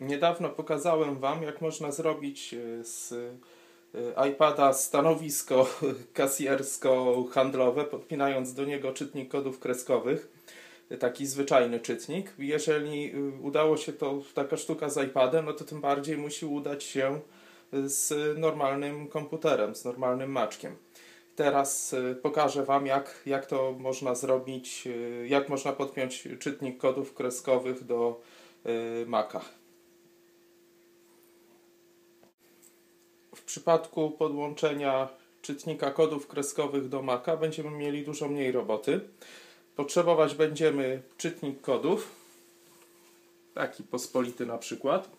Niedawno pokazałem Wam, jak można zrobić e, z e, iPada stanowisko kasjersko-handlowe, podpinając do niego czytnik kodów kreskowych, e, taki zwyczajny czytnik. Jeżeli udało się to taka sztuka z iPadem, no to tym bardziej musi udać się z normalnym komputerem, z normalnym maczkiem. Teraz pokażę Wam, jak, jak to można zrobić, jak można podpiąć czytnik kodów kreskowych do Maca. W przypadku podłączenia czytnika kodów kreskowych do Maca będziemy mieli dużo mniej roboty. Potrzebować będziemy czytnik kodów, taki pospolity na przykład.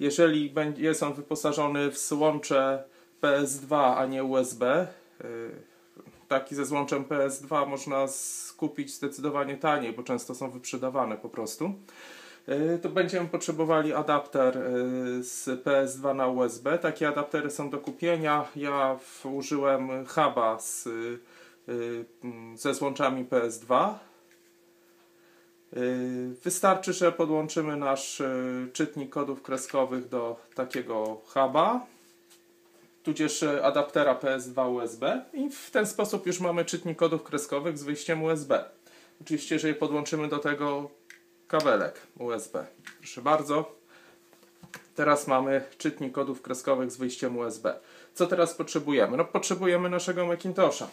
Jeżeli jest on wyposażony w złącze PS2, a nie USB, y, taki ze złączem PS2 można skupić zdecydowanie taniej, bo często są wyprzedawane po prostu. E, to będziemy potrzebowali adapter e, z PS2 na USB. Takie adaptery są do kupienia. Ja użyłem huba z, ze złączami PS2. Wystarczy, że podłączymy nasz czytnik kodów kreskowych do takiego huba, tudzież adaptera PS2 USB i w ten sposób już mamy czytnik kodów kreskowych z wyjściem USB. Oczywiście, jeżeli podłączymy do tego kabelek USB. Proszę bardzo. Teraz mamy czytnik kodów kreskowych z wyjściem USB. Co teraz potrzebujemy? No potrzebujemy naszego Macintosha.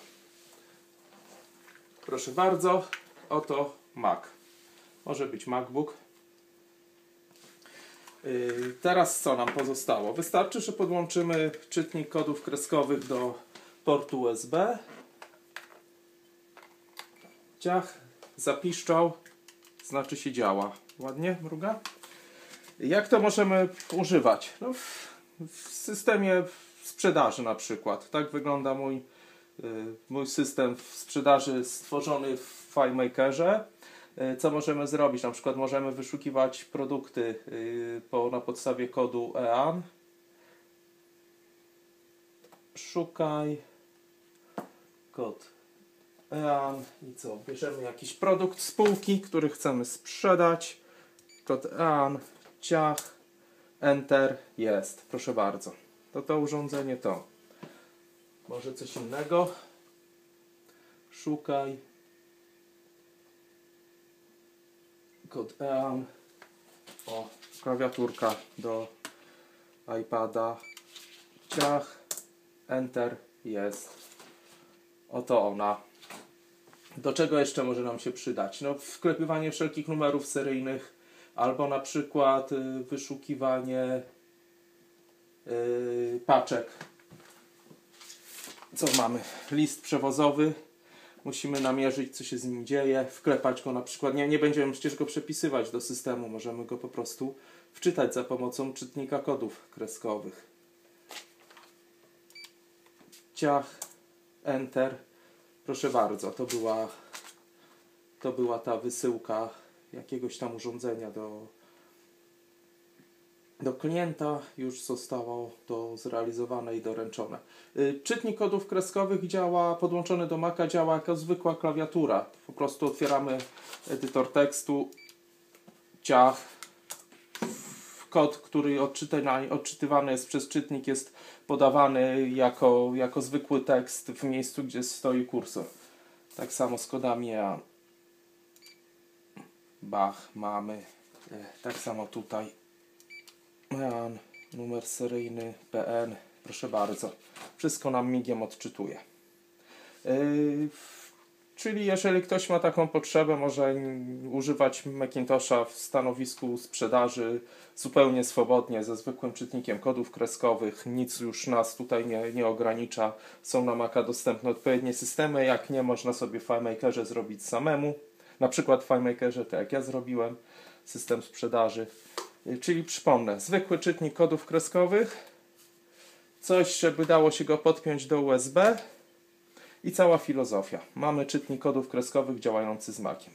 Proszę bardzo, oto Mac. Może być MacBook. Yy, teraz co nam pozostało? Wystarczy, że podłączymy czytnik kodów kreskowych do portu USB. Ciach, zapiszczał znaczy się działa. Ładnie mruga? Jak to możemy używać? No, w, w systemie sprzedaży na przykład. Tak wygląda mój, y, mój system sprzedaży stworzony w FileMakerze. Y, co możemy zrobić? Na przykład możemy wyszukiwać produkty y, po, na podstawie kodu EAN. Szukaj kod EAN i co? Bierzemy jakiś produkt spółki, który chcemy sprzedać. Kod EAN, ciach, Enter, jest. Proszę bardzo. To to urządzenie to. Może coś innego? Szukaj. Kod EAN. O, klawiaturka do iPada. Ciach, Enter, jest. Oto ona. Do czego jeszcze może nam się przydać? No, wklepywanie wszelkich numerów seryjnych, albo na przykład y, wyszukiwanie y, paczek. Co mamy? List przewozowy. Musimy namierzyć, co się z nim dzieje, wklepać go na przykład. Nie, nie będziemy przecież go przepisywać do systemu, możemy go po prostu wczytać za pomocą czytnika kodów kreskowych. Ciach, Enter Proszę bardzo, to była, to była ta wysyłka jakiegoś tam urządzenia do, do klienta. Już zostało to zrealizowane i doręczone. Y, czytnik kodów kreskowych działa, podłączony do Maca działa jako zwykła klawiatura. Po prostu otwieramy edytor tekstu, ciach, kod, który odczytywany jest przez czytnik, jest podawany jako, jako zwykły tekst w miejscu, gdzie stoi kursor. Tak samo z kodami a Bach mamy. E, tak samo tutaj. Numer seryjny, PN. Proszę bardzo. Wszystko nam migiem odczytuje. E, Czyli jeżeli ktoś ma taką potrzebę, może używać Macintosha w stanowisku sprzedaży zupełnie swobodnie, ze zwykłym czytnikiem kodów kreskowych. Nic już nas tutaj nie, nie ogranicza. Są na Maca dostępne odpowiednie systemy. Jak nie, można sobie w FileMakerze zrobić samemu. Na przykład w FileMakerze, tak jak ja zrobiłem, system sprzedaży. Czyli przypomnę, zwykły czytnik kodów kreskowych, coś, żeby dało się go podpiąć do USB, i cała filozofia. Mamy czytnik kodów kreskowych działający z makiem.